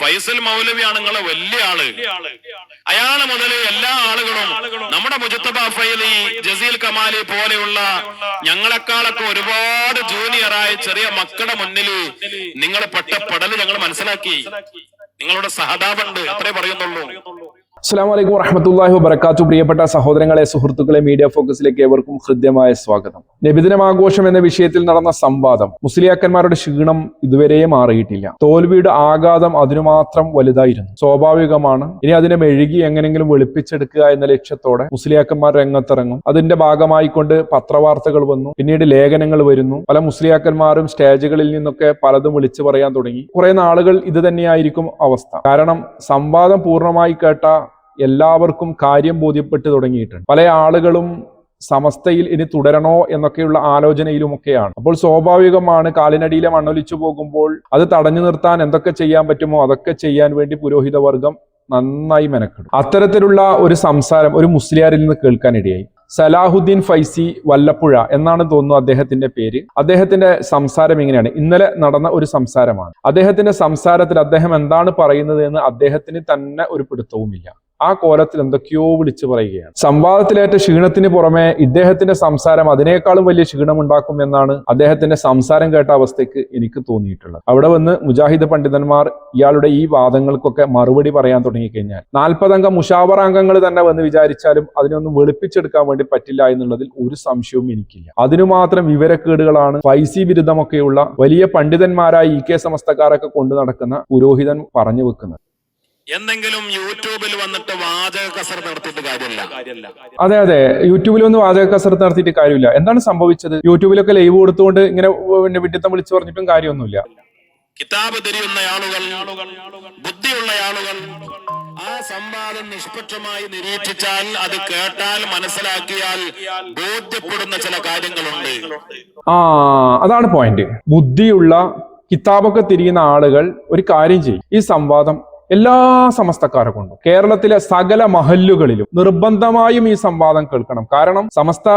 ഫൈസൽ മൗലവിയാണ് നിങ്ങളെ വലിയ ആൾ. അയാൾ മുതൽ എല്ലാ ആളുകളും നമ്മുടെ മുജത്തബ ഫൈലി ജസീൽ കമാലി പോലെയുള്ള ഞങ്ങളെക്കാളൊക്കെ ഒരുപാട് ജൂനിയറായ ചെറിയ മക്കളുടെ മുന്നിൽ നിങ്ങൾ പെട്ട പടൽ ഞങ്ങൾ മനസ്സിലാക്കി. നിങ്ങളുടെ സഹതാപുണ്ട് അത്രേ പറയുന്നുള്ളൂ. അസ്സാം വലൈക്കും വറഹമത്തല്ലാഹി വബർക്കാത്തു പ്രിയപ്പെട്ട സഹോദരങ്ങളെ സുഹൃത്തുക്കളെ മീഡിയ ഫോക്കസിലേക്ക് ഏവർക്കും ഹൃദ്യമായ സ്വാഗതം. നബിദിനമാഘോഷം എന്ന വിഷയത്തിൽ നടന്ന സംവാദം മുസ്ലിയാക്കന്മാരുടെ ക്ഷീണം ഇതുവരെയും മാറിയിട്ടില്ല. തോൽവിയുടെ ആഘാതം അതിനുമാത്രം വലുതായിരുന്നു. സ്വാഭാവികമാണ്. ഇനി അതിനെ മെഴുകി എങ്ങനെങ്കിലും വെളുപ്പിച്ചെടുക്കുക എന്ന ലക്ഷ്യത്തോടെ മുസ്ലിയാക്കന്മാർ രംഗത്തിറങ്ങും. അതിന്റെ ഭാഗമായിക്കൊണ്ട് പത്രവാർത്തകൾ വന്നു. പിന്നീട് ലേഖനങ്ങൾ വരുന്നു. പല മുസ്ലിയാക്കന്മാരും സ്റ്റേജുകളിൽ നിന്നൊക്കെ പലതും വിളിച്ചു പറയാൻ തുടങ്ങി. കുറെ നാളുകൾ ഇത് തന്നെയായിരിക്കും അവസ്ഥ. കാരണം സംവാദം പൂർണമായി കേട്ട എല്ലാവർക്കും കാര്യം ബോധ്യപ്പെട്ടു തുടങ്ങിയിട്ടുണ്ട്. പല ആളുകളും സമസ്തയിൽ ഇനി തുടരണോ എന്നൊക്കെയുള്ള ആലോചനയിലുമൊക്കെയാണ്. അപ്പോൾ സ്വാഭാവികമാണ് കാലിനടിയിലെ മണ്ണൊലിച്ചു പോകുമ്പോൾ അത് തടഞ്ഞു നിർത്താൻ എന്തൊക്കെ ചെയ്യാൻ പറ്റുമോ അതൊക്കെ ചെയ്യാൻ വേണ്ടി പുരോഹിത വർഗം നന്നായി മെനക്കെടും. അത്തരത്തിലുള്ള ഒരു സംസാരം ഒരു മുസ്ലിയാരിൽ നിന്ന് കേൾക്കാനിടയായി. സലാഹുദ്ദീൻ ഫൈസി വല്ലപ്പുഴ എന്നാണ് തോന്നുന്നു അദ്ദേഹത്തിന്റെ പേര്. അദ്ദേഹത്തിന്റെ സംസാരം ഇങ്ങനെയാണ്. ഇന്നലെ നടന്ന ഒരു സംസാരമാണ്. അദ്ദേഹത്തിന്റെ സംസാരത്തിൽ അദ്ദേഹം എന്താണ് പറയുന്നത് എന്ന് അദ്ദേഹത്തിന് തന്നെ ഒരു പിടുത്തവുമില്ല. ആ കോലത്തിൽ എന്തൊക്കെയോ വിളിച്ചു പറയുകയാണ്. സംവാദത്തിലേറ്റ ക്ഷീണത്തിന് പുറമെ ഇദ്ദേഹത്തിന്റെ സംസാരം അതിനേക്കാളും വലിയ ക്ഷീണം ഉണ്ടാക്കും എന്നാണ് അദ്ദേഹത്തിന്റെ സംസാരം കേട്ട അവസ്ഥയ്ക്ക് എനിക്ക് തോന്നിയിട്ടുള്ളത്. അവിടെ വന്ന് മുജാഹിദ് പണ്ഡിതന്മാർ ഇയാളുടെ ഈ വാദങ്ങൾക്കൊക്കെ മറുപടി പറയാൻ തുടങ്ങിക്കഴിഞ്ഞാൽ നാൽപ്പതംഗ മുഷാവറ അംഗങ്ങൾ തന്നെ വന്ന് വിചാരിച്ചാലും അതിനൊന്നും വെളുപ്പിച്ചെടുക്കാൻ വേണ്ടി പറ്റില്ല എന്നുള്ളതിൽ ഒരു സംശയവും എനിക്കില്ല. അതിനു മാത്രം വിവരക്കേടുകളാണ് ഫൈസി ബിരുദമൊക്കെയുള്ള വലിയ പണ്ഡിതന്മാരായ ഇ കെ സമസ്തക്കാരൊക്കെ കൊണ്ടു നടക്കുന്ന പുരോഹിതൻ പറഞ്ഞു വെക്കുന്നത്. എന്തെങ്കിലും യൂട്യൂബിൽ വന്നിട്ട് വാചക കസർ നടത്തിയിട്ട് കാര്യമില്ല. അതെ അതെ. യൂട്യൂബിൽ ഒന്ന് വാചക കസരത്ത് നടത്തിയിട്ട് കാര്യമില്ല. എന്താണ് സംഭവിച്ചത്? യൂട്യൂബിലൊക്കെ ലൈവ് കൊടുത്തുകൊണ്ട് ഇങ്ങനെ പിന്നെ വിഡിത്തം വിളിച്ചു പറഞ്ഞിട്ടും കാര്യമൊന്നുമില്ല. കിതാബ് തിരിയുന്ന ആളുകൾ ബുദ്ധിയുള്ള ആളുകൾ ആ സംവാദം നിഷ്പക്ഷമായി നിരീക്ഷിച്ചാൽ അത് കേട്ടാൽ മനസ്സിലാക്കിയാൽ ബോധ്യപ്പെടുന്ന ചില കാര്യങ്ങളുണ്ട്. ആ അതാണ് പോയിന്റ് ബുദ്ധിയുള്ള കിതാബൊക്കെ തിരിയുന്ന ആളുകൾ ഒരു കാര്യം ചെയ്യും. ഈ സംവാദം എല്ലാ സമസ്തക്കാരെ കൊണ്ടും കേരളത്തിലെ സകല മഹല്ലുകളിലും നിർബന്ധമായും ഈ സംവാദം കേൾക്കണം. കാരണം സമസ്ത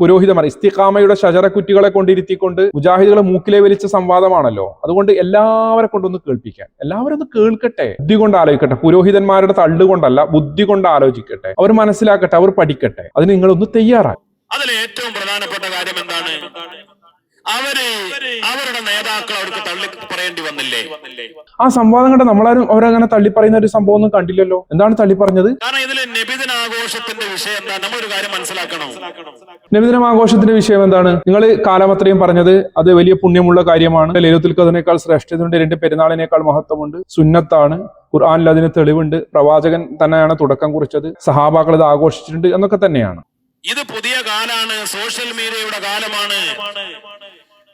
പുരോഹിതമാർ ഇസ്തിഖാമയുടെ ശജറക്കുറ്റികളെ കൊണ്ടിരുത്തിക്കൊണ്ട് മുജാഹിദുകളെ മൂക്കിലെ വലിച്ച സംവാദമാണല്ലോ. അതുകൊണ്ട് എല്ലാവരെ കൊണ്ടൊന്ന് കേൾപ്പിക്കാൻ. എല്ലാവരും ഒന്ന് കേൾക്കട്ടെ. ബുദ്ധി കൊണ്ട് ആലോചിക്കട്ടെ. പുരോഹിതന്മാരുടെ തള്ളുകൊണ്ടല്ല ബുദ്ധി കൊണ്ട് ആലോചിക്കട്ടെ. അവർ മനസ്സിലാക്കട്ടെ അവർ പഠിക്കട്ടെ. അതിന് നിങ്ങളൊന്ന് തയ്യാറായി. അതിൽ ഏറ്റവും പ്രധാനപ്പെട്ട കാര്യം എന്താണ്? അവർ അവരുടെ നേതാക്കൾ അവർക്ക് തള്ളി പറയേണ്ടി വന്നില്ലേ? ആ സംവാദം കണ്ട നമ്മളാരും അവരങ്ങനെ തള്ളി പറയുന്ന ഒരു സംഭവം ഒന്നും കണ്ടില്ലല്ലോ. എന്താണ് തള്ളി പറഞ്ഞത് കാരണം ഇതിൽ നബിദിനാഘോഷത്തിന്റെ വിഷയം എന്താ ഒരു കാര്യം മനസ്സിലാക്കണം. നബിദിനം ആഘോഷത്തിന്റെ വിഷയം എന്താണ്? നിങ്ങൾ കാലമത്രയും പറഞ്ഞത് അത് വലിയ പുണ്യമുള്ള കാര്യമാണ്. ലൈലത്തുൽ ഖദറിനേക്കാൾ ശ്രേഷ്ഠതയുണ്ട് രണ്ട് പെരുന്നാളിനേക്കാൾ മഹത്വമുണ്ട്. സുന്നത്താണ്. ഖുർആാനിൽ അതിന് തെളിവുണ്ട്. പ്രവാചകൻ തന്നെയാണ് തുടക്കം കുറിച്ചത്. സഹാബാക്കൾ ഇത് ആഘോഷിച്ചിട്ടുണ്ട് എന്നൊക്കെ തന്നെയാണ്. ഇത് പുതിയ കാലാണ്. സോഷ്യൽ മീഡിയയുടെ കാലമാണ്.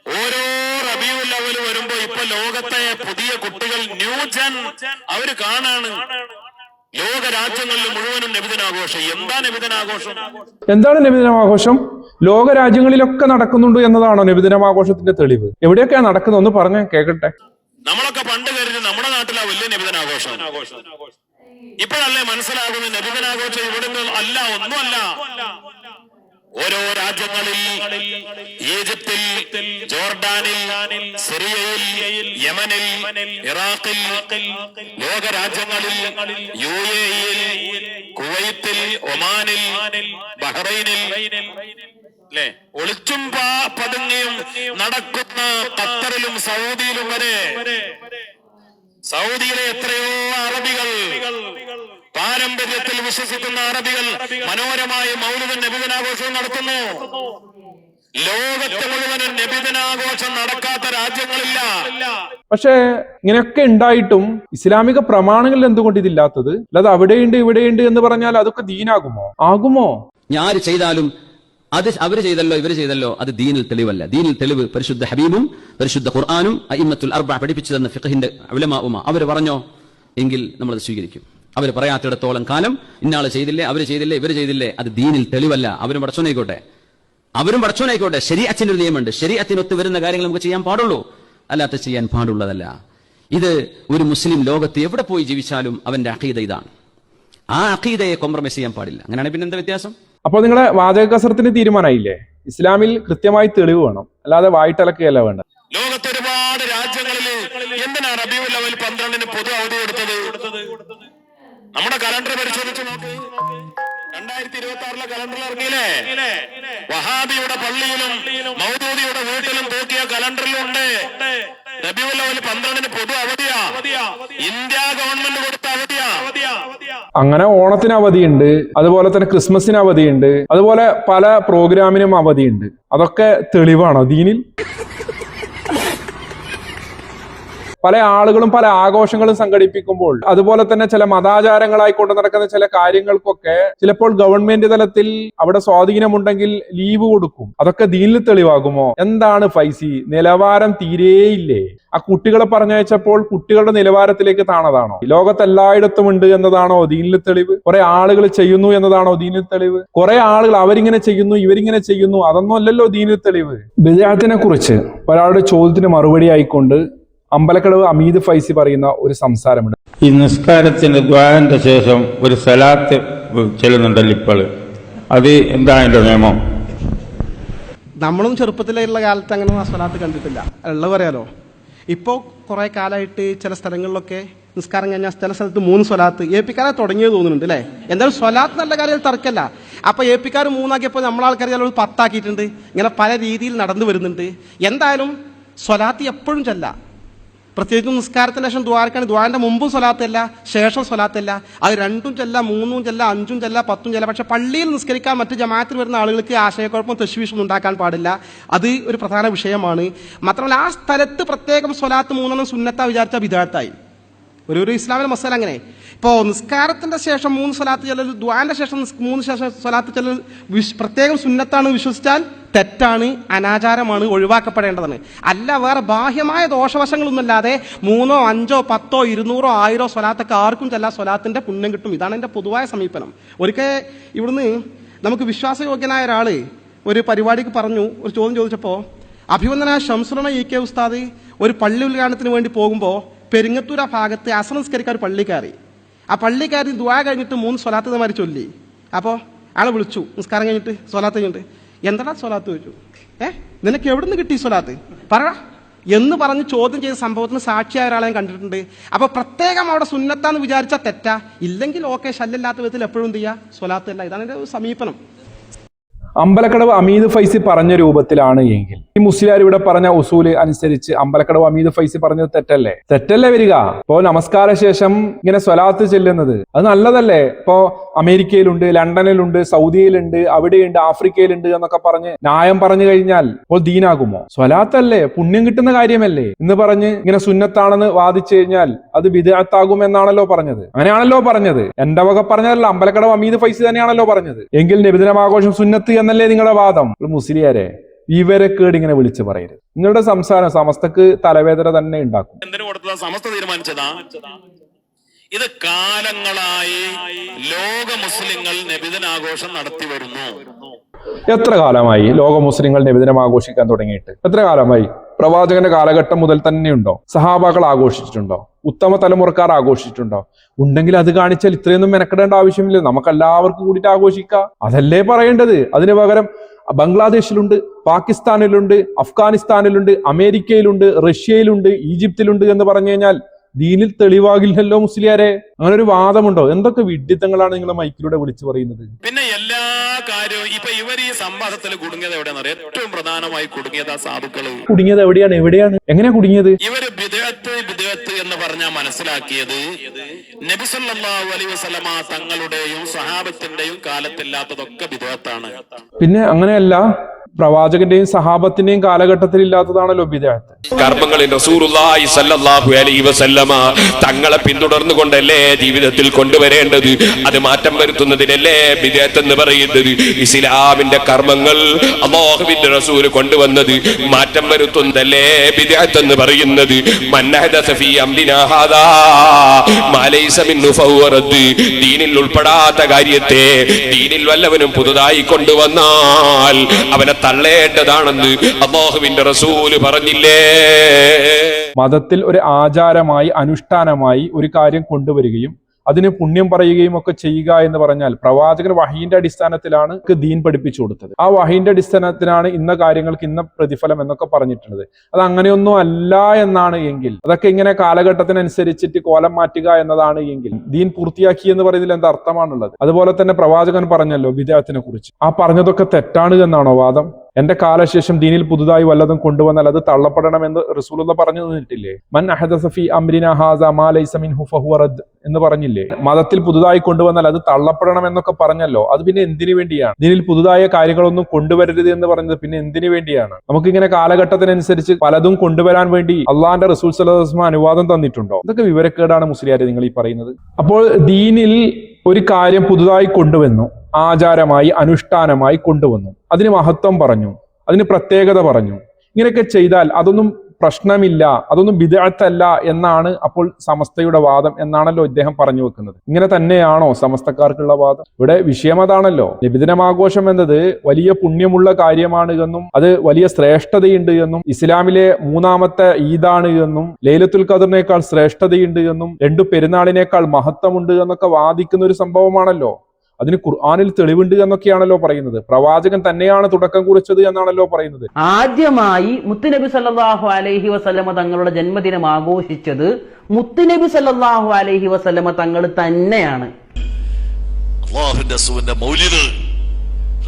ഓരോ റബിയുൽ ലെവൽ വരുമ്പോ ഇപ്പൊ ലോകത്തെ പുതിയ കുട്ടികൾ ന്യൂജൻ അവർ കാണാണ്. ലോക രാജ്യങ്ങളിൽ മുഴുവനും നബിദിനാഘോഷം എന്താ നബിദിനാഘോഷം എന്താണ് നബിദിനം ആഘോഷം ലോക രാജ്യങ്ങളിലൊക്കെ നടക്കുന്നുണ്ട് എന്നതാണോ നബിദിനം ആഘോഷത്തിന്റെ തെളിവ്? എവിടെയൊക്കെയാ നടക്കുന്നത് ഒന്ന് പറഞ്ഞ കേൾക്കട്ടെ. നമ്മളൊക്കെ പണ്ട് കരുതി നമ്മുടെ നാട്ടിലാ വലിയ നബിദിനാഘോഷം ഇപ്പോഴല്ലേ മനസ്സിലാകുന്നത് നബിദിനാഘോഷം ഇവിടുന്ന് അല്ല ഒന്നുമല്ല. ഓരോ രാജ്യങ്ങളിൽ ഈജിപ്തിൽ ജോർഡാനിൽ സിറിയയിൽ യമനിൽ ഇറാഖിൽ ലോക രാജ്യങ്ങളിൽ യു ഇയിൽ കുവൈത്തിൽ ഒമാനിൽ ബഹ്റൈനിൽ അല്ലെ ഒളിച്ചും പതുങ്ങിയും നടക്കുന്ന ഖത്തറിലും സൗദിയിലും വരെ സൗദിയിലെ എത്രയോ അറബികൾ പാരമ്പര്യത്തിൽ വിശ്വസിക്കുന്ന അറബികൾ മനോഹരമായ മൗലിക നബിദിനാഘോഷവും നടത്തുന്നു. ലോകത്തെ മുഴുവനും നബിദിനാഘോഷം നടക്കാത്ത രാജ്യങ്ങളില്ല. പക്ഷേ ഇങ്ങനെയൊക്കെ ഉണ്ടായിട്ടും ഇസ്ലാമിക പ്രമാണങ്ങളിൽ എന്തുകൊണ്ട് ഇതില്ലാത്തത്? അല്ലാതെ അവിടെയുണ്ട് ഇവിടെയുണ്ട് എന്ന് പറഞ്ഞാൽ അതൊക്കെ ദീനാകുമോ? ആകുമോ? ഞാൻ ചെയ്താലും അത് അവർ ചെയ്തല്ലോ ഇവർ ചെയ്തല്ലോ അത് ദീനിൽ തെളിവല്ല. ദീനിൽ തെളിവ് പരിശുദ്ധ ഹബീബും പരിശുദ്ധ ഖുർആാനും അയിമത്തുൽ അർബ പഠിപ്പിച്ചു തന്ന ഫിഖഹിന്റെ ഉലമാഉമ അവർ പറഞ്ഞോ? എങ്കിൽ നമ്മൾ അത് സ്വീകരിക്കും. അവർ പറയാത്തിടത്തോളം കാലം ഇന്നാൾ ചെയ്തില്ലേ അവർ ചെയ്തില്ലേ ഇവർ ചെയ്തില്ലേ അത് ദീനിൽ തെളിവല്ല. അവരും പടച്ചോനായിക്കോട്ടെ. അവരും പടച്ചോനായിക്കോട്ടെ. ശരീഅത്തിന്റെ ഒരു നിയമമുണ്ട് ശരീഅത്തിനൊത്ത് വരുന്ന കാര്യങ്ങൾ നമുക്ക് ചെയ്യാൻ പാടുള്ളൂ. അല്ലാത്ത ചെയ്യാൻ പാടുള്ളതല്ല. ഇത് ഒരു മുസ്ലിം ലോകത്ത് എവിടെ പോയി ജീവിച്ചാലും അവന്റെ അഖീദ ഇതാണ്. ആ അഖീദയെ കോംപ്രമൈസ് ചെയ്യാൻ പാടില്ല. അങ്ങനെയാണ് പിന്നെ എന്താ വ്യത്യാസം? അപ്പോൾ നിങ്ങളെ വാചക കസരത്തിന് തീരുമാനമായില്ലേ? ഇസ്ലാമിൽ കൃത്യമായി തെളിവ് വേണം. അല്ലാതെ വായിട്ടലക്കുകയല്ല വേണ്ട ലോകത്ത് ഒരുപാട് രാജ്യങ്ങളിൽ എന്തിനാണ് റബിയുൽ അവൽ പന്ത്രണ്ടിന് പൊതു അവധി കൊടുത്തത്? നമ്മുടെ കലണ്ടർ പരിശോധിച്ച് നോക്കൂ. രണ്ടായിരത്തി ഇരുപത്തി ആറിലെ കലണ്ടറിൽ ഇറങ്ങിയില്ലേ? വഹാബിയുടെ പള്ളിയിലും മൗദൂദിയുടെ വീട്ടിലും തൂക്കിയ കലണ്ടറിലുണ്ട് റബിയുല്ലവൽ പന്ത്രണ്ടിന് പൊതു അവധിയാ. ഇന്ത്യ ഗവൺമെന്റ് കൊടുത്ത അവധിയാ. അങ്ങനെ ഓണത്തിന് അവധിയുണ്ട് അതുപോലെ തന്നെ ക്രിസ്മസിന് അവധിയുണ്ട് അതുപോലെ പല പ്രോഗ്രാമിനും അവധിയുണ്ട്. അതൊക്കെ തെളിവാണോ ദീനിൽ? പല ആളുകളും പല ആഘോഷങ്ങളും സംഘടിപ്പിക്കുമ്പോൾ അതുപോലെ തന്നെ ചില മതാചാരങ്ങളായി കൊണ്ടു നടക്കുന്ന ചില കാര്യങ്ങൾക്കൊക്കെ ചിലപ്പോൾ ഗവൺമെന്റ് തലത്തിൽ അവിടെ സ്വാധീനമുണ്ടെങ്കിൽ ലീവ് കൊടുക്കും. അതൊക്കെ ദീനിൽ തെളിവാകുമോ? എന്താണ് ഫൈസി? നിലവാരം തീരെയില്ലേ? ആ കുട്ടികളെ പറഞ്ഞയച്ചപ്പോൾ കുട്ടികളുടെ നിലവാരത്തിലേക്ക് താണതാണോ? ലോകത്തെല്ലായിടത്തും ഉണ്ട് എന്നതാണോ ദീനിൽ തെളിവ്? കുറെ ആളുകൾ ചെയ്യുന്നു എന്നതാണോ ദീനിൽ തെളിവ്? കുറെ ആളുകൾ അവരിങ്ങനെ ചെയ്യുന്നു ഇവരിങ്ങനെ ചെയ്യുന്നു അതൊന്നും അല്ലല്ലോ ദീനിൽ തെളിവ്. ബിദാത്തിനെ കുറിച്ച് ഒരാളുടെ ചോദ്യത്തിന് മറുപടി ആയിക്കൊണ്ട് അമ്പലക്കടവ് അമീദ് ഫൈസി പറയുന്ന ഒരു സംസാരമുണ്ട്. ഈ നിസ്കാരത്തിന്റെ ദ്വാരന്റെ ശേഷം ഒരു സലാത്ത് ചെല്ലുന്നുണ്ടല്ലോ ഇപ്പോൾ അത് എന്താ അതിന്റെ നിയമം? നമ്മളും ചെറുപ്പത്തിലുള്ള കാലത്ത് അങ്ങനെ ആ സ്വലാത്ത് കണ്ടിട്ടില്ല. ഉള്ളത് പറയാലോ? ഇപ്പോൾ കുറേ കാലമായിട്ട് ചില സ്ഥലങ്ങളിലൊക്കെ നിസ്കാരം കഴിഞ്ഞാൽ ചില സ്ഥലത്ത് മൂന്ന് സ്വലാത്ത് എ പിക്കാരെ തുടങ്ങിയത് തോന്നുന്നുണ്ട് അല്ലേ? എന്തായാലും സ്വലാത്ത് നല്ല കാര്യം തർക്കല്ല. അപ്പോൾ എ പിക്കാർ മൂന്നാക്കിയപ്പോൾ നമ്മളാൾക്കാർ ചിലപ്പോൾ പത്താക്കിയിട്ടുണ്ട്. ഇങ്ങനെ പല രീതിയിൽ നടന്നു വരുന്നുണ്ട്. എന്തായാലും സ്വലാത്ത് എപ്പോഴും ചെല്ല. പ്രത്യേകിച്ചും നിസ്കാരത്തിന് ശേഷം ദ്വാരക്കാണ്. ദ്വാരന്റെ മുമ്പും സ്വലാത്തല്ല ശേഷം സ്വലാത്തല്ല. അത് രണ്ടും ചെല്ല മൂന്നും ചെല്ല അഞ്ചും ചെല്ല പത്തും ചെല്ല. പക്ഷെ പള്ളിയിൽ നിസ്കരിക്കാൻ മറ്റ് ജമാഅത്തിൽ വരുന്ന ആളുകൾക്ക് ആശയക്കുഴപ്പം തെശ്വീഷൊന്നും ഉണ്ടാക്കാൻ പാടില്ല. അത് ഒരു പ്രധാന വിഷയമാണ്. മാത്രമല്ല ആ സ്ഥലത്ത് പ്രത്യേകം സ്വലാത്ത് മൂന്നെണ്ണം സുന്നത്ത വിചാരിച്ച വിദാഴ്ത്തായി ഒരു ഒരു ഇസ്ലാമിലെ മസാല അങ്ങനെ. ഇപ്പോൾ നിസ്കാരത്തിന്റെ ശേഷം മൂന്ന് സ്വലാത്ത് ചെല്ലൽ ദ്വാന്റെ ശേഷം മൂന്ന് ശേഷം സ്വലാത്ത് ചെല്ലൽ പ്രത്യേകം സുന്നത്താണ് വിശ്വസിച്ചാൽ തെറ്റാണ് അനാചാരമാണ് ഒഴിവാക്കപ്പെടേണ്ടതാണ്. അല്ല വേറെ ബാഹ്യമായ ദോഷവശങ്ങളൊന്നുമല്ലാതെ മൂന്നോ അഞ്ചോ പത്തോ ഇരുന്നൂറോ ആയിരോ സ്വലാത്തൊക്കെ ആർക്കും ചെല്ല സ്വലാത്തിന്റെ പുണ്യം കിട്ടും. ഇതാണ് എന്റെ പൊതുവായ സമീപനം. ഒരിക്കൽ ഇവിടുന്ന് നമുക്ക് വിശ്വാസയോഗ്യനായ ഒരാൾ ഒരു പരിപാടിക്ക് പറഞ്ഞു ഒരു ചോദ്യം ചോദിച്ചപ്പോൾ അഭിവന്ദന ശംസുറണ ഇ കെ ഉസ്താദ് ഒരു പള്ളി ഉദ്ഘാടനത്തിന് വേണ്ടി പോകുമ്പോൾ പെരിങ്ങത്തൂർ ആ ഭാഗത്ത് അസംസ്കരിക്കാൻ ഒരു പള്ളി കയറി. ആ പള്ളിക്കാരൻ ദ്വാ കഴിഞ്ഞിട്ട് മൂന്ന് സ്വലാത്തന്മാർ ചൊല്ലി. അപ്പോൾ ആളെ വിളിച്ചു നിസ്കാരം കഴിഞ്ഞിട്ട് സ്വലാത്ത് കഴിഞ്ഞിട്ട്. എന്താടാ സ്വലാത്ത്? ചോദിച്ചു. ഏ നിനക്ക് എവിടെ നിന്ന് കിട്ടി സ്വലാത്ത്? പറ. എന്ന് പറഞ്ഞ് ചോദ്യം ചെയ്ത സംഭവത്തിന് സാക്ഷിയായ ഒരാളെ ഞാൻ കണ്ടിട്ടുണ്ട്. അപ്പൊ പ്രത്യേകം അവിടെ സുന്നത്താന്ന് വിചാരിച്ചാൽ തെറ്റാ. ഇല്ലെങ്കിൽ ഓക്കെ ശല്യമില്ലാത്ത വിധത്തിൽ എപ്പോഴും എന്ത് ചെയ്യുക സ്വലാത്തല്ല ഇതാണ് എന്റെ സമീപനം. അമ്പലക്കടവ് അമീദ് ഫൈസി പറഞ്ഞ രൂപത്തിലാണ് എങ്കിൽ. ഈ മുസ്ലിയാർ ഇവിടെ പറഞ്ഞ ഉസൂൽ അനുസരിച്ച് അമ്പലക്കടവ് അമീദ് ഫൈസി പറഞ്ഞത് തെറ്റല്ലേ? തെറ്റല്ലേ വരിക? ഇപ്പോ നമസ്കാര ശേഷം ഇങ്ങനെ സ്വലാത്ത് ചെല്ലുന്നത് അത് നല്ലതല്ലേ? ഇപ്പോ അമേരിക്കയിലുണ്ട് ലണ്ടനിലുണ്ട് സൗദിയിലുണ്ട് അവിടെയുണ്ട് ആഫ്രിക്കയിലുണ്ട് എന്നൊക്കെ പറഞ്ഞ് ന്യായം പറഞ്ഞു കഴിഞ്ഞാൽ ഇപ്പോൾ ദീനാകുമോ? സ്വലാത്തല്ലേ? പുണ്യം കിട്ടുന്ന കാര്യമല്ലേ? എന്ന് പറഞ്ഞ് ഇങ്ങനെ സുന്നത്താണെന്ന് വാദിച്ചു കഴിഞ്ഞാൽ അത് വിദഗ്ധാകും എന്നാണല്ലോ പറഞ്ഞത്. അങ്ങനെയാണല്ലോ പറഞ്ഞത്. എന്റെ വക പറഞ്ഞതല്ല അമ്പലക്കടവ് അമീദ് ഫൈസി തന്നെയാണല്ലോ പറഞ്ഞത്. എങ്കിൽ നബിദിനമാഘോഷം സുന്നത്ത് എന്നല്ലേ നിങ്ങളുടെ വാദം? മുസ്ലിയാരെ വിവരക്കേട് ഇങ്ങനെ വിളിച്ചു പറയരുത്. നിങ്ങളുടെ സംസാരം സമസ്തക്ക് തലവേദന തന്നെ ഉണ്ടാക്കും. സമസ്ത തീരുമാനിച്ചതാ? ഇത് കാലങ്ങളായി ലോക മുസ്ലിങ്ങൾ നബിദിനാഘോഷം നടത്തി വരുന്നു. എത്ര കാലമായി ലോക മുസ്ലിങ്ങൾ നബിദിനം ആഘോഷിക്കാൻ തുടങ്ങിയിട്ട്? എത്ര കാലമായി? പ്രവാചകന്റെ കാലഘട്ടം മുതൽ തന്നെ ഉണ്ടോ സഹാബാക്കൾ ആഘോഷിച്ചിട്ടുണ്ടോ? ഉത്തമ തലമുറക്കാർ ആഘോഷിച്ചിട്ടുണ്ടോ? ഉണ്ടെങ്കിൽ അത് കാണിച്ചാൽ ഇത്രയൊന്നും മെനക്കെടേണ്ട ആവശ്യമില്ല. നമുക്ക് എല്ലാവർക്കും കൂടിയിട്ട് ആഘോഷിക്കാം. അതല്ലേ പറയേണ്ടത്? അതിന് പകരം ബംഗ്ലാദേശിലുണ്ട് പാകിസ്ഥാനിലുണ്ട് അഫ്ഗാനിസ്ഥാനിലുണ്ട് അമേരിക്കയിലുണ്ട് റഷ്യയിലുണ്ട് ഈജിപ്തിലുണ്ട് എന്ന് പറഞ്ഞു കഴിഞ്ഞാൽ ദീനിൽ തെളിവാകില്ലല്ലോ മുസ്ലിയാരെ. അങ്ങനെ ഒരു വാദമുണ്ടോ? എന്തൊക്കെ വിഡ്ഢിത്തങ്ങളാണ് നിങ്ങൾ മൈക്കിലൂടെ വിളിച്ചു പറയുന്നത്? പിന്നെ എല്ലാ കാര്യവും ഇപ്പൊ ഇവർ ഈ സംവാദത്തിൽ കുടുങ്ങിയത് എവിടെയാണ് ഏറ്റവും പ്രധാനമായി കുടുങ്ങിയത് ആ സാധുക്കൾ. കുടുങ്ങിയത് എവിടെയാണ്? എവിടെയാണ്? എങ്ങനെ കുടുങ്ങിയത്? ഇവർ വിദേഹത്ത് വിദേഹത്ത് എന്ന് പറഞ്ഞാൽ മനസ്സിലാക്കിയത്. നബി സല്ലല്ലാഹു അലൈഹി വസല്ലമ തങ്ങളുടെയും സഹാബത്തിന്റെയും കാലത്തില്ലാത്തതൊക്കെ വിദേഹത്താണ് പിന്നെ അങ്ങനെയല്ല പ്രവാചകന്റെയും സഹാബത്തിന്റെയും കാലഘട്ടത്തിൽ ഇല്ലാത്തതാണല്ലോ ബിദാത്ത് കർമ്മങ്ങളിൽ തങ്ങളെ പിന്തുടർന്നു പിന്തുടർന്നുകൊണ്ടല്ലേ ജീവിതത്തിൽ കൊണ്ടുവരേണ്ടത്? അത് മാറ്റം വരുത്തുന്നതിനല്ലേ ബിദഅത്ത് എന്ന് പറയുന്നത്? ഇസ്ലാമിന്റെ കർമ്മങ്ങൾ അമോഹവിന്റെ റസൂൽ കൊണ്ടുവന്നത് മാറ്റം വരുത്തുന്നതല്ലേ ബിദഅത്ത് എന്ന് പറയുന്നത് ദീനിൽ ഉൾപ്പെടാത്ത കാര്യത്തെ ദീനിൽ വല്ലവനും പുതുതായി കൊണ്ടുവന്നാൽ അവനെ തള്ളേണ്ടതാണെന്ന് അള്ളാഹുവിന്റെ റസൂൽ പറഞ്ഞില്ലേ? മതത്തിൽ ഒരു ആചാരമായി അനുഷ്ഠാനമായി ഒരു കാര്യം കൊണ്ടുവരികയും അതിന് പുണ്യം പറയുകയും ഒക്കെ ചെയ്യുക എന്ന് പറഞ്ഞാൽ പ്രവാചകൻ വഹീന്റെ അടിസ്ഥാനത്തിലാണ് ദീൻ പഠിപ്പിച്ചു കൊടുത്തത്. ആ വഹീന്റെ അടിസ്ഥാനത്തിലാണ് ഇന്ന കാര്യങ്ങൾക്ക് ഇന്ന പ്രതിഫലം എന്നൊക്കെ പറഞ്ഞിട്ടുള്ളത്. അത് അങ്ങനെയൊന്നും അല്ല എന്നാണ് എങ്കിൽ അതൊക്കെ ഇങ്ങനെ കാലഘട്ടത്തിനനുസരിച്ചിട്ട് കോലം മാറ്റുക എന്നതാണ് എങ്കിൽ ദീൻ പൂർത്തിയാക്കി എന്ന് പറയുന്നതിൽ എന്താ അർത്ഥമാണുള്ളത്? അതുപോലെ തന്നെ പ്രവാചകൻ പറഞ്ഞല്ലോ വിദേഹത്തിനെ കുറിച്ച്. ആ പറഞ്ഞതൊക്കെ തെറ്റാണ് എന്നാണോ വാദം? എന്റെ കാലശേഷം ദീനിൽ പുതുതായി വല്ലതും കൊണ്ടുവന്നാൽ അത് തള്ളപ്പെടണമെന്ന് റസൂലുള്ള പറഞ്ഞു തന്നിട്ടില്ലേ? മൻ അഹദസഫി അംരിന ഹാസ മാലൈസമിൻ ഹുഫഹുറദ് എന്ന് പറഞ്ഞില്ലേ? മതത്തിൽ പുതുതായി കൊണ്ടുവന്നാൽ അത് തള്ളപ്പെടണം എന്നൊക്കെ പറഞ്ഞല്ലോ. അത് പിന്നെ എന്തിനു വേണ്ടിയാണ്? ദീനിൽ പുതുതായ കാര്യങ്ങളൊന്നും കൊണ്ടുവരരുത് എന്ന് പറഞ്ഞത് പിന്നെ എന്തിനു വേണ്ടിയാണ്? നമുക്കിങ്ങനെ കാലഘട്ടത്തിനനുസരിച്ച് പലതും കൊണ്ടുവരാൻ വേണ്ടി അള്ളാന്റെ റസൂൽ സലഹ്സ്മ അനുവാദം തന്നിട്ടുണ്ടോ? ഇതൊക്കെ വിവരക്കേടാണ് മുസ്ലിയാരെ നിങ്ങൾ ഈ പറയുന്നത്. അപ്പോൾ ദീനിൽ ഒരു കാര്യം പുതുതായി കൊണ്ടുവന്നു ആചാരമായി അനുഷ്ഠാനമായി കൊണ്ടുവന്നു. അതിന് മഹത്വം പറഞ്ഞു അതിന് പ്രത്യേകത പറഞ്ഞു. ഇങ്ങനെയൊക്കെ ചെയ്താൽ അതൊന്നും പ്രശ്നമില്ല അതൊന്നും വിദഗ്ധല്ല എന്നാണ് അപ്പോൾ സമസ്തയുടെ വാദം എന്നാണല്ലോ ഇദ്ദേഹം പറഞ്ഞു വെക്കുന്നത്. ഇങ്ങനെ തന്നെയാണോ സമസ്തക്കാർക്കുള്ള വാദം? ഇവിടെ വിഷയം അതാണല്ലോ. നബിദിനമാഘോഷം എന്നത് വലിയ പുണ്യമുള്ള കാര്യമാണ് എന്നും അത് വലിയ ശ്രേഷ്ഠതയുണ്ട് എന്നും ഇസ്ലാമിലെ മൂന്നാമത്തെ ഈദാണ് എന്നും ലൈലത്തുൽ ഖദറിനേക്കാൾ ശ്രേഷ്ഠതയുണ്ട് എന്നും രണ്ടു പെരുന്നാളിനേക്കാൾ മഹത്വമുണ്ട് എന്നൊക്കെ വാദിക്കുന്ന ഒരു സംഭവമാണല്ലോ. അതിന് ഖുർആാനിൽ തെളിവുണ്ട് എന്നൊക്കെയാണല്ലോ പറയുന്നത്. പ്രവാചകൻ തന്നെയാണ് തുടക്കം കുറിച്ചത് എന്നാണല്ലോ പറയുന്നത്. ആദ്യമായി മുത്തുനബി സല്ലാഹു അലൈഹി വസല്ലമ തങ്ങളുടെ ജന്മദിനം ആഘോഷിച്ചത് മുത്തുനബി സല്ലാഹു അലൈഹി വസല്ലമ തങ്ങൾ തന്നെയാണ്. അള്ളാഹുവിന്റെ റസൂലിന്റെ മൗലിദ്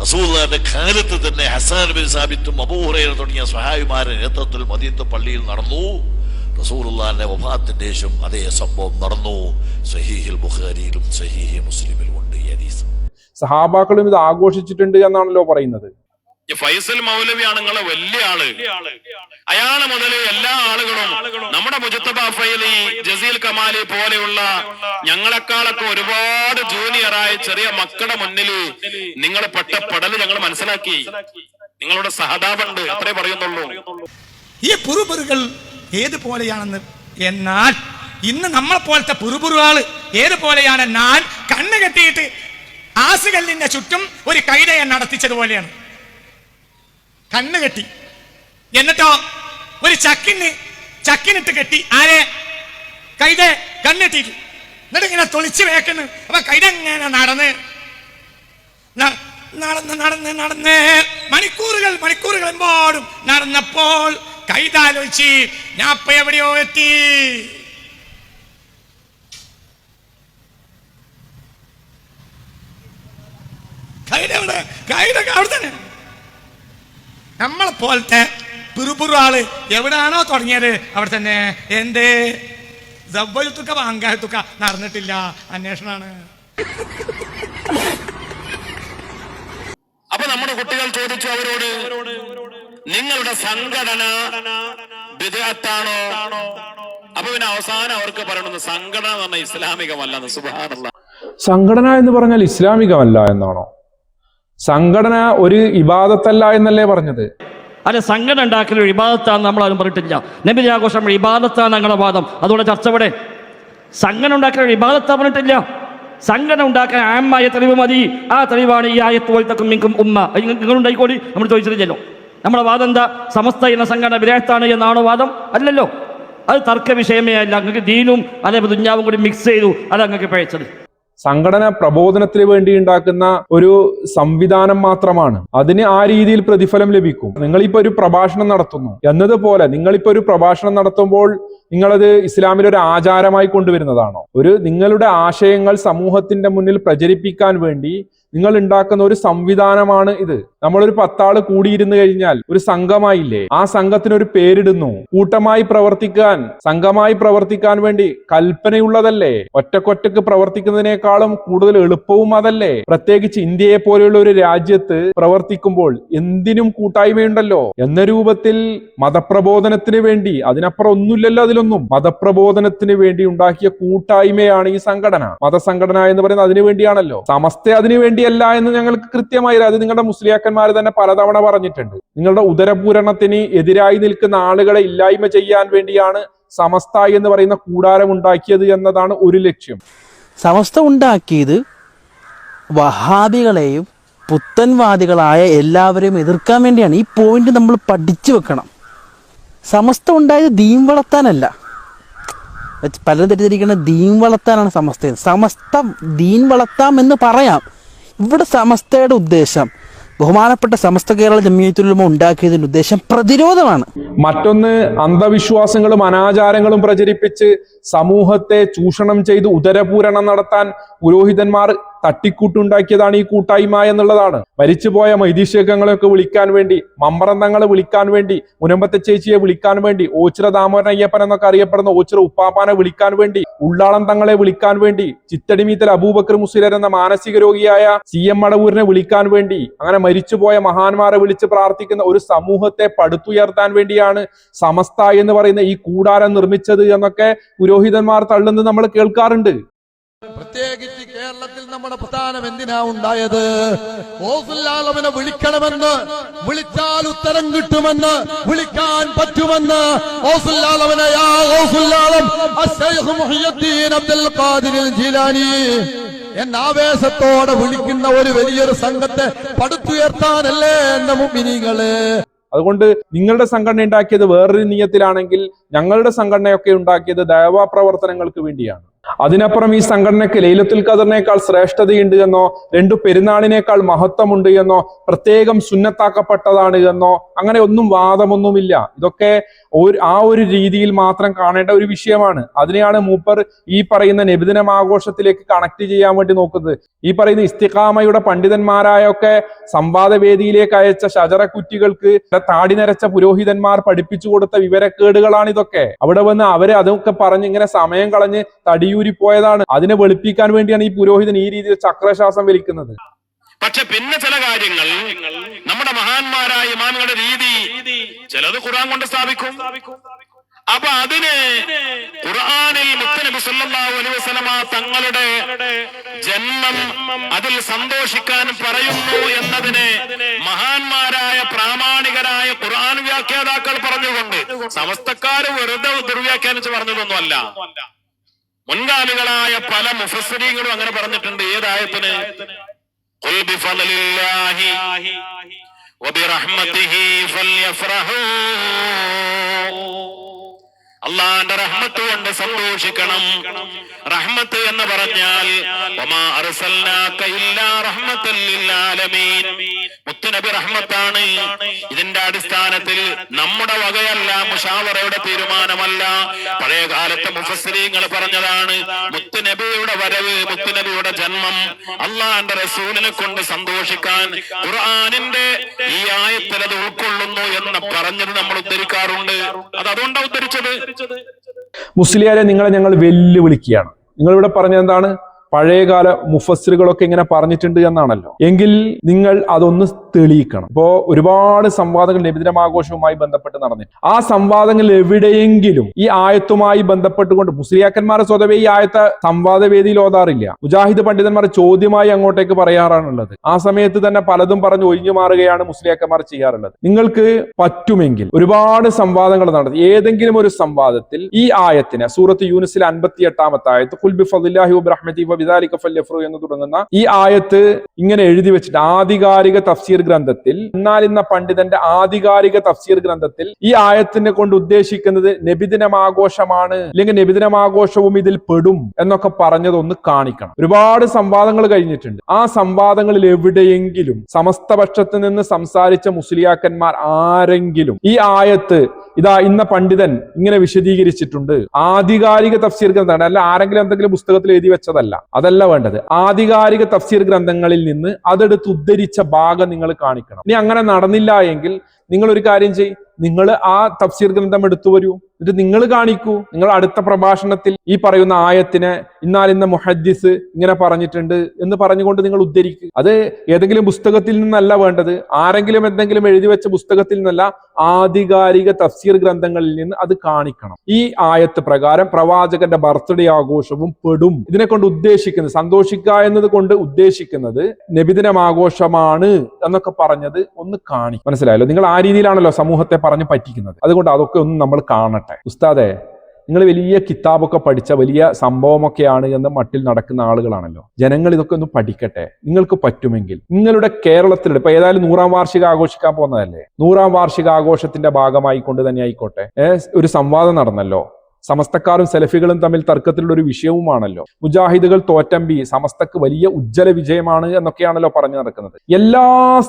റസൂലിന്റെ കാലത്ത് തന്നെ ഹസാൻ ബിൻ സാബിത്തും അബൂഹുറൈന തുടങ്ങിയ സഹായിമാരുടെ നേതൃത്വത്തിൽ മദീത്ത് പള്ളിയിൽ നടന്നു. റസൂലുള്ളാന്റെ വഫാത്തിന്റെ ശേഷം അതേ സംഭവം നടന്നു. സഹീഹിൽ ബുഖാരിയിലും സഹീഹി മുസ്ലിമിലും ഈ ഹദീസ്. സഹാബാക്കളും ഇത് ആഘോഷിച്ചിട്ടുണ്ട് എന്നാണല്ലോ പറയുന്നത്. ഈ ഫൈസൽ മൗലവിയാണ് നിങ്ങളെ വലിയ ആൾ. അയാൾ മുതൽ എല്ലാ ആളുകളും നമ്മുടെ മുജത്തബ ഫൈലി ജസീൽ കമാലി പോലെയുള്ള ഞങ്ങളെക്കാളൊക്കെ ഒരുപാട് ജൂനിയറായ ചെറിയ മക്കളുടെ മുന്നിൽ നിങ്ങൾ പെട്ട പടൽ ഞങ്ങൾ മനസ്സിലാക്കി. നിങ്ങളുടെ സഹതാപുണ്ട് അത്രേ പറയുന്നുള്ളൂ. ഈ പുറുപുറുകൾ ഏതുപോലെയാണെന്ന് എന്നാൽ ഇന്ന് നമ്മളെ പോലത്തെ പുറുപുറുകൾ ഏതുപോലെയാണ് ഞാൻ കണ്ണ് കെട്ടിയിട്ട് ആസുകല്ലിന്റെ ചുറ്റും ഒരു കൈതയെ നടത്തിച്ചതുപോലെയാണ് കണ്ണ് കെട്ടി. എന്നിട്ടോ? ഒരു ചക്കിന് ചക്കിനിട്ട് കെട്ടി. ആരെ? കൈത കണ്ണെട്ടിട്ട് എന്നിട്ട് ഇങ്ങനെ തൊളിച്ച് വേക്കുന്നു. അപ്പൊ കൈത ഇങ്ങനെ നടന്ന്. നടന്ന് നടന്ന് നടന്ന്. മണിക്കൂറുകൾ മണിക്കൂറുകൾ എമ്പാടും നടന്നപ്പോൾ കൈതാലോചിച്ച് ഞാൻ ഇപ്പൊ എവിടെയോ എത്തി? അവിടെ തന്നെ. നമ്മളെ പോലത്തെ പിറുപിറു ആൾ എവിടാണോ തുടങ്ങിയത് അവിടെ തന്നെ. എന്തേ? ദബ്ബലുത്തുക്ക വാങ്കായത്തുക്ക നടന്നിട്ടില്ല. അന്വേഷണമാണ് അപ്പൊ നമ്മുടെ കുട്ടികൾ ചോദിച്ചു അവരോട് നിങ്ങളുടെ സംഘടന വിദഗ്ധാണോ അപ്പൊ പിന്നെ അവസാനം അവർക്ക് പറയണമെന്ന് സംഘടന എന്ന് പറഞ്ഞാൽ ഇസ്ലാമികമല്ലെന്ന്. സുബാനുള്ള സംഘടന എന്ന് പറഞ്ഞാൽ ഇസ്ലാമികമല്ല എന്നാണോ? സംഘടന ഒരു ഇബാദത്തല്ല എന്നല്ലേ പറഞ്ഞത്? അല്ല സംഘടന ഉണ്ടാക്കുന്ന ഒരു ഇബാദത്താണ് നമ്മൾ ആരും പറഞ്ഞിട്ടില്ല. നബിദിന ആഘോഷം ഇബാദത്താണ് ഞങ്ങളുടെ വാദം. അതുകൊണ്ട് ചർച്ച ഇവിടെ സംഘടന ഉണ്ടാക്കുന്ന ഒരു ഇബാദത്താ പറഞ്ഞിട്ടില്ല. സംഘടന ഉണ്ടാക്കാൻ ആമായ തെളിവ് മതി. ആ തെളിവാണ് ഈ ആയത്ത് പോലത്തെ മിങ്കും ഉമ്മ. നിങ്ങൾ ഉണ്ടായിക്കോടി നമ്മൾ ചോദിച്ചിട്ടില്ലല്ലോ. നമ്മുടെ വാദം എന്താ? സമസ്ത എന്ന സംഘടന വിരേത്താണ് എന്നാണോ വാദം? അല്ലല്ലോ. അത് തർക്ക വിഷയമേ അല്ല. നിങ്ങൾക്ക് ദീനും അതേപോലെ ദുഞ്ഞാവും കൂടി മിക്സ് ചെയ്തു. അത് അങ്ങക്ക് പഴച്ചത് സംഘടന പ്രബോധനത്തിന് വേണ്ടി ഉണ്ടാക്കുന്ന ഒരു സംവിധാനം മാത്രമാണ്. അതിന് ആ രീതിയിൽ പ്രതിഫലം ലഭിക്കും. നിങ്ങളിപ്പോ ഒരു പ്രഭാഷണം നടത്തുന്നു. എന്നതുപോലെ നിങ്ങളിപ്പോ ഒരു പ്രഭാഷണം നടത്തുമ്പോൾ നിങ്ങളത് ഇസ്ലാമിൽ ഒരു ആചാരമായി കൊണ്ടുവരുന്നതാണോ? ഒരു നിങ്ങളുടെ ആശയങ്ങൾ സമൂഹത്തിന്റെ മുന്നിൽ പ്രചരിപ്പിക്കാൻ വേണ്ടി നിങ്ങൾ ഉണ്ടാക്കുന്ന ഒരു സംവിധാനമാണ് ഇത്. നമ്മളൊരു പത്താൾ കൂടിയിരുന്നു കഴിഞ്ഞാൽ ഒരു സംഘമായില്ലേ? ആ സംഘത്തിന് ഒരു പേരിടുന്നു. കൂട്ടമായി പ്രവർത്തിക്കാൻ സംഘമായി പ്രവർത്തിക്കാൻ വേണ്ടി കൽപ്പനയുള്ളതല്ലേ? ഒറ്റക്കൊറ്റക്ക് പ്രവർത്തിക്കുന്നതിനേക്കാളും കൂടുതൽ എളുപ്പവും അതല്ലേ? പ്രത്യേകിച്ച് ഇന്ത്യയെ പോലെയുള്ള ഒരു രാജ്യത്ത് പ്രവർത്തിക്കുമ്പോൾ എന്തിനും കൂട്ടായ്മയുണ്ടല്ലോ. എന്ന രൂപത്തിൽ മതപ്രബോധനത്തിന് വേണ്ടി അതിനപ്പുറം ഒന്നുമില്ലല്ലോ അതിലൊന്നും. മതപ്രബോധനത്തിന് വേണ്ടി ഉണ്ടാക്കിയ കൂട്ടായ്മയാണ് ഈ സംഘടന. മതസംഘടന എന്ന് പറയുന്നത് അതിനു വേണ്ടിയാണല്ലോ. സമസ്ത അതിനു വേണ്ടിയല്ല എന്ന് ഞങ്ങൾക്ക് കൃത്യമായി അത് നിങ്ങളുടെ മുസ്ലിയാക്കന്മാർ തന്നെ പലതവണ പറഞ്ഞിട്ടുണ്ട്. നിങ്ങളുടെ ഉദരപൂരണത്തിന് എതിരായി നിൽക്കുന്ന ആളുകളെ ഇല്ലായ്മ ചെയ്യാൻ വേണ്ടിയാണ് സമസ്ത എന്ന് പറയുന്ന കൂടാരം ഉണ്ടാക്കിയത് എന്നതാണ് ഒരു ലക്ഷ്യം. സമസ്ത ഉണ്ടാക്കിയത് വഹാബികളെയും പുത്തൻവാദികളായ എല്ലാവരെയും എതിർക്കാൻ വേണ്ടിയാണ്. ഈ പോയിന്റ് നമ്മൾ പഠിച്ചു വെക്കണം. സമസ്ത ഉണ്ടായത് ദീം വളർത്താനല്ല. പലരും തെറ്റിദ്ധരിക്കുന്ന ദീൻ വളർത്താനാണ് സമസ്ത. സമസ്ത ദീൻ വളർത്താം എന്ന് പറയാം. ഇവിടെ സമസ്തയുടെ ഉദ്ദേശം ബഹുമാനപ്പെട്ട സമസ്ത കേരള ജമിയത്തുലുമ ഉണ്ടാക്കിയതിന്റെ ഉദ്ദേശം പ്രതിരോധമാണ്. മറ്റൊന്ന് അന്ധവിശ്വാസങ്ങളും അനാചാരങ്ങളും പ്രചരിപ്പിച്ച് സമൂഹത്തെ ചൂഷണം ചെയ്ത് ഉദരപൂരണം നടത്താൻ പുരോഹിതന്മാർ തട്ടിക്കൂട്ടുണ്ടാക്കിയതാണ് ഈ കൂട്ടായ്മ എന്നുള്ളതാണ്. മരിച്ചുപോയ മൈതീശകങ്ങളെയൊക്കെ വിളിക്കാൻ വേണ്ടി മമ്പറന്തങ്ങളെ വിളിക്കാൻ വേണ്ടി മുനമ്പത്തെ ചേച്ചിയെ വിളിക്കാൻ വേണ്ടി ഓച്ചിറ ദാമോദരൻ അയ്യപ്പൻ എന്നൊക്കെ അറിയപ്പെടുന്ന ഓച്ചിറ ഉപ്പാപ്പാനെ വിളിക്കാൻ വേണ്ടി ഉള്ളാളം തങ്ങളെ വിളിക്കാൻ വേണ്ടി ചിത്തടിമീത്തൽ അബൂബക്കർ മുസ്ലിർ എന്ന മാനസിക രോഗിയായ സി എം മടവൂരിനെ വിളിക്കാൻ വേണ്ടി അങ്ങനെ മരിച്ചുപോയ മഹാന്മാരെ വിളിച്ച് പ്രാർത്ഥിക്കുന്ന ഒരു സമൂഹത്തെ പടുത്തുയർത്താൻ വേണ്ടിയാണ് സമസ്ത എന്ന് പറയുന്ന ഈ കൂടാരം നിർമ്മിച്ചത് എന്നൊക്കെ പുരോഹിതന്മാർ തള്ളുന്നത് നമ്മൾ കേൾക്കാറുണ്ട്. പ്രത്യേകിച്ച് നമ്മുടെ പ്രധാനം എന്തിനാ ഉണ്ടായത്? ഓസുല്ലാലവനെ വിളിക്കണമെന്ന് വിളിച്ചാൽ ഉത്തരം കിട്ടുമെന്ന് വിളിക്കാൻ പറ്റുമെന്ന് ഓസുല്ലാലവനെ അബ്ദുൽ ജീലാനി. എന്ന ആവേശത്തോടെ വിളിക്കുന്ന ഒരു വലിയൊരു സംഘത്തെ പടുത്തുയർത്താനല്ലേ എന്റെ മുമ്പിനികൾ അതുകൊണ്ട് നിങ്ങളുടെ സംഘടന ഉണ്ടാക്കിയത് വേറൊരു നീയത്തിലാണെങ്കിൽ ഞങ്ങളുടെ സംഘടനയൊക്കെ ഉണ്ടാക്കിയത് ദൈവ പ്രവർത്തനങ്ങൾക്ക് വേണ്ടിയാണ്. അതിനപ്പുറം ഈ സംഘടനയ്ക്ക് ലൈലത്തുൽ ഖദറിനേക്കാൾ ശ്രേഷ്ഠതയുണ്ട് എന്നോ രണ്ടു പെരുന്നാളിനേക്കാൾ മഹത്വമുണ്ട് എന്നോ പ്രത്യേകം സുന്നത്താക്കപ്പെട്ടതാണ് എന്നോ അങ്ങനെ ഒന്നും വാദമൊന്നുമില്ല. ഇതൊക്കെ ഒരു ആ ഒരു രീതിയിൽ മാത്രം കാണേണ്ട ഒരു വിഷയമാണ്. അതിനെയാണ് മൂപ്പർ ഈ പറയുന്ന നബിദിനം ആഘോഷത്തിലേക്ക് കണക്ട് ചെയ്യാൻ വേണ്ടി നോക്കുന്നത്. ഈ പറയുന്ന ഇസ്തിഖാമയുടെ പണ്ഡിതന്മാരായൊക്കെ സംവാദവേദിയിലേക്ക് അയച്ച ശജറക്കുറ്റികൾക്ക് താടി നരച്ച പുരോഹിതന്മാർ പഠിപ്പിച്ചു കൊടുത്ത വിവരക്കേടുകളാണ് ഇതൊക്കെ അവിടെ വന്ന് അവരെ അതൊക്കെ പറഞ്ഞ് ഇങ്ങനെ സമയം കളഞ്ഞ് തടിയൂരി പോയതാണ്. അതിനെ വെളുപ്പിക്കാൻ വേണ്ടിയാണ് ഈ പുരോഹിതൻ ഈ രീതിയിൽ ചക്രശ്വാസം വലിക്കുന്നത്. പക്ഷെ പിന്നെ ചില കാര്യങ്ങൾ നമ്മുടെ മഹാന്മാരായ ഇമാമുകളുടെ രീതി ചിലത് ഖുർആൻ കൊണ്ട് സ്ഥാപിക്കും. അപ്പൊ അതിന് ഖുർആനിൽ മുത്തനബി സല്ലല്ലാഹു അലൈഹി വസല്ലമ തങ്ങളുടെ ജന്മം അതിൽ സന്തോഷിക്കാൻ പറയുന്നു എന്നതിന് മഹാന്മാരായ പ്രാമാണികരായ ഖുർആൻ വ്യാഖ്യാതാക്കൾ പറഞ്ഞുകൊണ്ട് സമസ്തക്കാർ വെറുതെ ദുർവ്യാഖ്യാനിച്ച് പറഞ്ഞതൊന്നുമല്ല. മുൻകാലികളായ പല മുഫസ്സരീങ്ങളും അങ്ങനെ പറഞ്ഞിട്ടുണ്ട് ഏതായത്തിന് قل بفضل الله وبرحمته فليفرحوا അള്ളാന്റെ റഹ്മത്ത് കൊണ്ട് സന്തോഷിക്കണം. റഹ്മത്ത് എന്ന് പറഞ്ഞാൽ. മുത്തുനബി റഹ്മത്താണ്. ഇതിന്റെ അടിസ്ഥാനത്തിൽ നമ്മുടെ വകയല്ല മുഷാവറയുടെ തീരുമാനമല്ല. പഴയ കാലത്തെ മുഫസ്സരീങ്ങൾ പറഞ്ഞതാണ് മുത്തുനബിയുടെ വരവ് മുത്തുനബിയുടെ ജന്മം. അള്ളാന്റെ റസൂലിനെ കൊണ്ട് സന്തോഷിക്കാൻ ഖുർആാനിന്റെ ഈ ആയത്തിൽ അത് ഉൾക്കൊള്ളുന്നു എന്ന് പറഞ്ഞത് നമ്മൾ ഉദ്ധരിക്കാറുണ്ട്. അത് അതുകൊണ്ടാണ് ഉദ്ധരിച്ചത്? മുസ്ലിയാരെ നിങ്ങളെ ഞങ്ങൾ വെല്ലുവിളിക്കുകയാണ്. നിങ്ങൾ ഇവിടെ പറഞ്ഞ എന്താണ്? പഴയകാല മുഫസ്സിറുകളൊക്കെ ഇങ്ങനെ പറഞ്ഞിട്ടുണ്ട് എന്നാണല്ലോ. എങ്കിൽ നിങ്ങൾ അതൊന്ന് തെളിയിക്കണം. ഇപ്പോ ഒരുപാട് സംവാദങ്ങൾ നിബിദിനമാഘോഷവുമായി ബന്ധപ്പെട്ട് നടന്നു ആ സംവാദങ്ങൾ എവിടെയെങ്കിലും ഈ ആയത്തുമായി ബന്ധപ്പെട്ടുകൊണ്ട് മുസ്ലിയാക്കന്മാരെ സ്വതവേ ഈ ആയത്തെ സംവാദവേദിയിൽ ഓതാറില്ല. മുജാഹിദ് പണ്ഡിതന്മാർ ചോദ്യമായി അങ്ങോട്ടേക്ക് പറയാറാണുള്ളത്. ആ സമയത്ത് തന്നെ പലതും പറഞ്ഞ് ഒഴിഞ്ഞു മാറുകയാണ് മുസ്ലിയാക്കന്മാർ ചെയ്യാറുള്ളത്. നിങ്ങൾക്ക് പറ്റുമെങ്കിൽ ഒരുപാട് സംവാദങ്ങൾ നടത്തി. ഏതെങ്കിലും ഒരു സംവാദത്തിൽ ഈ ആയത്തിനെ സൂറത്ത് യൂനിസിൽ അൻപത്തി എട്ടാമത്തെ ആയത്ത് കുൽബി ഫദില്ലാഹി വബ്രഹ്മതി വബിദാലിക ഫല്യഫ്രു എന്ന് തുടങ്ങുന്ന ഈ ആയത്ത് ഇങ്ങനെ എഴുതി വെച്ചിട്ട് ആധികാരിക തഫ്സീർ ഗ്രന്ഥത്തിൽ എന്നാൽ ഇന്ന പണ്ഡിതന്റെ ആധികാരിക തഫ്സീർ ഗ്രന്ഥത്തിൽ ഈ ആയത്തിനെ കൊണ്ട് ഉദ്ദേശിക്കുന്നത് നബിദിനമാഘോഷമാണ് അല്ലെങ്കിൽ നബിദിനമാഘോഷവും ഇതിൽ പെടും എന്നൊക്കെ പറഞ്ഞതൊന്ന് കാണിക്കണം. ഒരുപാട് സംവാദങ്ങൾ കഴിഞ്ഞിട്ടുണ്ട്. ആ സംവാദങ്ങളിൽ എവിടെയെങ്കിലും സമസ്തപക്ഷത്ത് നിന്ന് സംസാരിച്ച മുസ്ലിയാക്കന്മാർ ആരെങ്കിലും ഈ ആയത്ത് ഇതാ ഇന്ന പണ്ഡിതൻ ഇങ്ങനെ വിശദീകരിച്ചിട്ടുണ്ട്. ആധികാരിക തഫ്സീർ ഗ്രന്ഥമാണ് അല്ല ആരെങ്കിലും എന്തെങ്കിലും പുസ്തകത്തിൽ എഴുതി വെച്ചതല്ല. അതല്ല വേണ്ടത്. ആധികാരിക തഫ്സീർ ഗ്രന്ഥങ്ങളിൽ നിന്ന് അതെടുത്ത് ഉദ്ധരിച്ച ഭാഗം നിങ്ങൾ കാണിക്കണം. ഇനി അങ്ങനെ നടന്നില്ല എങ്കിൽ നിങ്ങൾ ഒരു കാര്യം ചെയ് നിങ്ങൾ ആ തഫ്സീർ ഗ്രന്ഥം എടുത്തു വരൂ. എന്നിട്ട് നിങ്ങൾ കാണിക്കൂ. നിങ്ങൾ അടുത്ത പ്രഭാഷണത്തിൽ ഈ പറയുന്ന ആയത്തിനെ ഇന്നാൽ ഇന്ന മുഹദ്ദിസ് ഇങ്ങനെ പറഞ്ഞിട്ടുണ്ട് എന്ന് പറഞ്ഞുകൊണ്ട് നിങ്ങൾ ഉദ്ധരിക്കുക അത് ഏതെങ്കിലും പുസ്തകത്തിൽ നിന്നല്ല വേണ്ടത്. ആരെങ്കിലും എന്തെങ്കിലും എഴുതി വെച്ച പുസ്തകത്തിൽ നിന്നല്ല ആധികാരിക തഫ്സീർ ഗ്രന്ഥങ്ങളിൽ നിന്ന് അത് കാണിക്കണം. ഈ ആയത്ത് പ്രകാരം പ്രവാചകന്റെ ബർത്ത്ഡേ ആഘോഷവും പെടും. ഇതിനെ കൊണ്ട് ഉദ്ദേശിക്കുന്നത് സന്തോഷിക്കുക എന്നത് കൊണ്ട് ഉദ്ദേശിക്കുന്നത് നബിദിനം ആഘോഷമാണ് എന്നൊക്കെ പറഞ്ഞത് ഒന്ന് കാണി മനസ്സിലായല്ലോ? നിങ്ങൾ ആ രീതിയിലാണല്ലോ സമൂഹത്തെ പറഞ്ഞ് പറ്റിക്കുന്നത്. അതുകൊണ്ട് അതൊക്കെ ഒന്ന് നമ്മൾ കാണട്ടെ. ഉസ്താദെ നിങ്ങൾ വലിയ കിതാബൊക്കെ പഠിച്ച വലിയ സംഭവമൊക്കെയാണ് എന്ന് മട്ടിൽ നടക്കുന്ന ആളുകളാണല്ലോ. ജനങ്ങൾ ഇതൊക്കെ ഒന്ന് പഠിക്കട്ടെ. നിങ്ങൾക്ക് പറ്റുമെങ്കിൽ. നിങ്ങളുടെ കേരളത്തിൽ ഇപ്പൊ ഏതായാലും നൂറാം വാർഷിക ആഘോഷിക്കാൻ പോകുന്നതല്ലേ? നൂറാം വാർഷിക ആഘോഷത്തിന്റെ ഭാഗമായി കൊണ്ട് തന്നെ ആയിക്കോട്ടെ. ഒരു സംവാദം നടന്നല്ലോ. സമസ്തക്കാരും സെലഫികളും തമ്മിൽ തർക്കത്തിലുള്ള ഒരു വിഷയവുമാണല്ലോ. മുജാഹിദുകൾ തോറ്റമ്പി സമസ്തക്ക് വലിയ ഉജ്ജ്വല വിജയമാണ് എന്നൊക്കെയാണല്ലോ പറഞ്ഞു നടക്കുന്നത്. എല്ലാ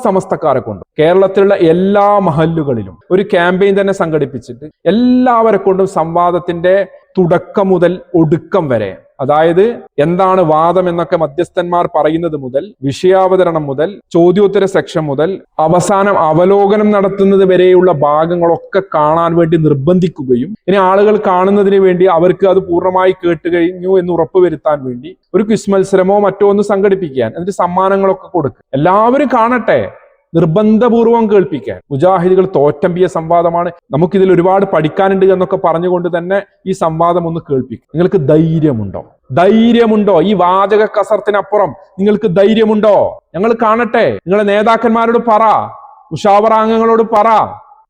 സമസ്തക്കാരെ കൊണ്ടും കേരളത്തിലുള്ള എല്ലാ മഹല്ലുകളിലും ഒരു ക്യാമ്പയിൻ തന്നെ സംഘടിപ്പിച്ചിട്ട് എല്ലാവരെ കൊണ്ടും സംവാദത്തിന്റെ തുടക്കം മുതൽ ഒടുക്കം വരെ അതായത് എന്താണ് വാദം എന്നൊക്കെ മധ്യസ്ഥന്മാർ പറയുന്നത് മുതൽ വിഷയാവതരണം മുതൽ ചോദ്യോത്തര സെക്ഷൻ മുതൽ അവസാനം അവലോകനം നടത്തുന്നത് വരെയുള്ള ഭാഗങ്ങളൊക്കെ കാണാൻ വേണ്ടി നിർബന്ധിക്കുകയും ഇനി ആളുകൾ കാണുന്നതിന് വേണ്ടി അവർക്ക് അത് പൂർണമായി കേട്ട് കഴിഞ്ഞു എന്ന് ഉറപ്പുവരുത്താൻ വേണ്ടി ഒരു ക്വിസ് മത്സരമോ മറ്റോ ഒന്ന് സംഘടിപ്പിക്കാൻ എന്നിട്ട് സമ്മാനങ്ങളൊക്കെ കൊടുക്കുക. എല്ലാവരും കാണട്ടെ. നിർബന്ധപൂർവം കേൾപ്പിക്കാൻ. മുജാഹിദികൾ തോറ്റമ്പിയ സംവാദമാണ്. നമുക്കിതിൽ ഒരുപാട് പഠിക്കാനുണ്ട് എന്നൊക്കെ പറഞ്ഞുകൊണ്ട് തന്നെ ഈ സംവാദം ഒന്ന് കേൾപ്പിക്കും. നിങ്ങൾക്ക് ധൈര്യമുണ്ടോ? ധൈര്യമുണ്ടോ? ഈ വാചക കസർത്തിനപ്പുറം നിങ്ങൾക്ക് ധൈര്യമുണ്ടോ? ഞങ്ങൾ കാണട്ടെ. നിങ്ങളെ നേതാക്കന്മാരോട് പറ. ഉഷാവറാംഗങ്ങളോട് പറ.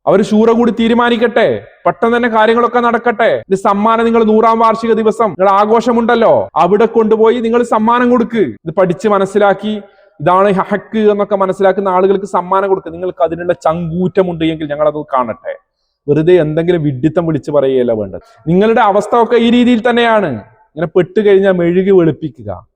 അവർ ശൂറ കൂടി തീരുമാനിക്കട്ടെ. പെട്ടെന്ന് തന്നെ കാര്യങ്ങളൊക്കെ നടക്കട്ടെ. ഇത് സമ്മാനം നിങ്ങൾ നൂറാം വാർഷിക ദിവസം. നിങ്ങൾ ആഘോഷമുണ്ടല്ലോ. അവിടെ കൊണ്ടുപോയി നിങ്ങൾ സമ്മാനം കൊടുക്ക്. ഇത് പഠിച്ച് മനസ്സിലാക്കി. ഇതാണ് ഹക്ക് എന്നൊക്കെ മനസ്സിലാക്കുന്ന ആളുകൾക്ക് സമ്മാനം കൊടുക്കുക. നിങ്ങൾക്ക് അതിനുള്ള ചങ്കൂറ്റമുണ്ട് എങ്കിൽ ഞങ്ങളത് കാണട്ടെ. വെറുതെ എന്തെങ്കിലും വിഡിത്തം വിളിച്ച് പറയുകയല്ല വേണ്ടത്. നിങ്ങളുടെ അവസ്ഥ ഒക്കെ ഈ രീതിയിൽ തന്നെയാണ്. ഇങ്ങനെ പെട്ടുകഴിഞ്ഞാൽ മെഴുകി വെളുപ്പിക്കുക.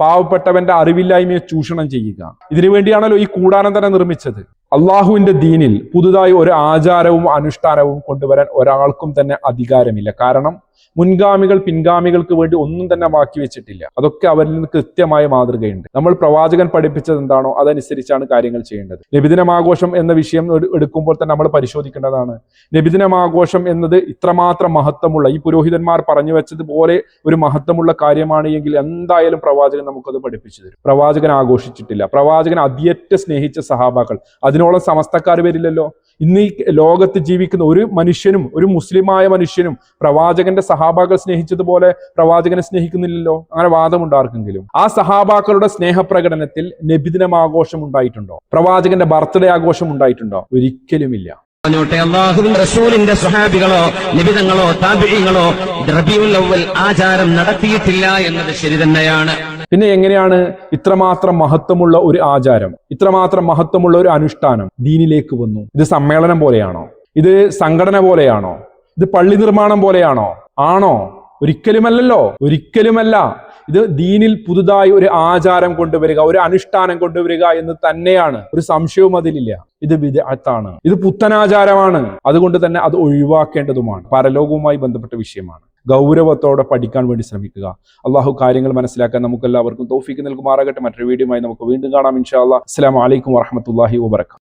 പാവപ്പെട്ടവന്റെ അറിവില്ലായ്മയെ ചൂഷണം ചെയ്യുക. ഇതിനു വേണ്ടിയാണല്ലോ ഈ കൂടാനം തന്നെ നിർമ്മിച്ചത്. അള്ളാഹുവിന്റെ ദീനിൽ പുതുതായി ഒരു ആചാരവും അനുഷ്ഠാനവും കൊണ്ടുവരാൻ ഒരാൾക്കും തന്നെ അധികാരമില്ല. കാരണം മുൻഗാമികൾ പിൻഗാമികൾക്ക് വേണ്ടി ഒന്നും തന്നെ മാക്കി വെച്ചിട്ടില്ല. അതൊക്കെ അവരിൽ നിന്ന് കൃത്യമായ മാതൃകയുണ്ട്. നമ്മൾ പ്രവാചകൻ പഠിപ്പിച്ചത് എന്താണോ അതനുസരിച്ചാണ് കാര്യങ്ങൾ ചെയ്യേണ്ടത്. നബിദിനമാഘോഷം എന്ന വിഷയം എടുക്കുമ്പോൾ തന്നെ നമ്മൾ പരിശോധിക്കേണ്ടതാണ്. നബിദിനമാഘോഷം എന്നത് ഇത്രമാത്രം മഹത്വമുള്ള ഈ പുരോഹിതന്മാർ പറഞ്ഞു വെച്ചതുപോലെ ഒരു മഹത്വമുള്ള കാര്യമാണ് എങ്കിൽ എന്തായാലും പ്രവാചകൻ നമുക്കത് പഠിപ്പിച്ചു തരും. പ്രവാചകൻ ആഘോഷിച്ചിട്ടില്ല. പ്രവാചകൻ അതിയറ്റ സ്നേഹിച്ച സഹാബാക്കൾ. അതിനോളം സമസ്തക്കാർ വരില്ലല്ലോ. ഇന്ന് ഈ ലോകത്ത് ജീവിക്കുന്ന ഒരു മനുഷ്യനും ഒരു മുസ്ലിമായ മനുഷ്യനും പ്രവാചകന്റെ സഹാബാക്കൾ സ്നേഹിച്ചതുപോലെ പ്രവാചകനെ സ്നേഹിക്കുന്നില്ലല്ലോ? അങ്ങനെ വാദമുണ്ട് ആർക്കെങ്കിലും. ആ സഹാബാക്കളുടെ സ്നേഹപ്രകടനത്തിൽ നബിദിനം ആഘോഷം ഉണ്ടായിട്ടുണ്ടോ പ്രവാചകന്റെ ബർത്ത്ഡേ ആഘോഷം ഉണ്ടായിട്ടുണ്ടോ ഒരിക്കലുമില്ല. പറഞ്ഞോട്ടെ അള്ളാഹുവിൻ റസൂലിന്റെ സ്വഹാബികളോ നിബിതങ്ങളോ താപിഴികളോ റബിയുൽ അവൽ ആചാരം നടത്തിയിട്ടില്ല എന്നത് ശരി തന്നെയാണ്. പിന്നെ എങ്ങനെയാണ് ഇത്രമാത്രം മഹത്വമുള്ള ഒരു ആചാരം? ഇത്രമാത്രം മഹത്വമുള്ള ഒരു അനുഷ്ഠാനം ദീനിലേക്ക് വന്നു? ഇത് സമ്മേളനം പോലെയാണോ? ഇത് സംഘടന പോലെയാണോ? ഇത് പള്ളി നിർമ്മാണം പോലെയാണോ? ആണോ? ഒരിക്കലുമല്ലല്ലോ. ഒരിക്കലുമല്ല. ഇത് ദീനിൽ പുതുതായി ഒരു ആചാരം കൊണ്ടുവരിക ഒരു അനുഷ്ഠാനം കൊണ്ടുവരിക എന്ന് തന്നെയാണ്. ഒരു സംശയവും അതിലില്ല. ഇത് വിദഗ്ധാണ് ഇത് പുത്തനാചാരമാണ്. അതുകൊണ്ട് തന്നെ അത് ഒഴിവാക്കേണ്ടതുമാണ്. പരലോകവുമായി ബന്ധപ്പെട്ട വിഷയമാണ്. ഗൗരവത്തോടെ പഠിക്കാൻ വേണ്ടി ശ്രമിക്കുക. അള്ളാഹു കാര്യങ്ങൾ മനസ്സിലാക്കാൻ നമുക്ക് എല്ലാവർക്കും തോഫിക്ക് നൽകുമാറാകട്ടെ. മറ്റൊരു വീഡിയോയുമായി നമുക്ക് വീണ്ടും കാണാം ഇൻഷാ അല്ലാ അസ്സലാമു അലൈക്കും വറഹമത്തല്ലാഹി വബറകാതുഹു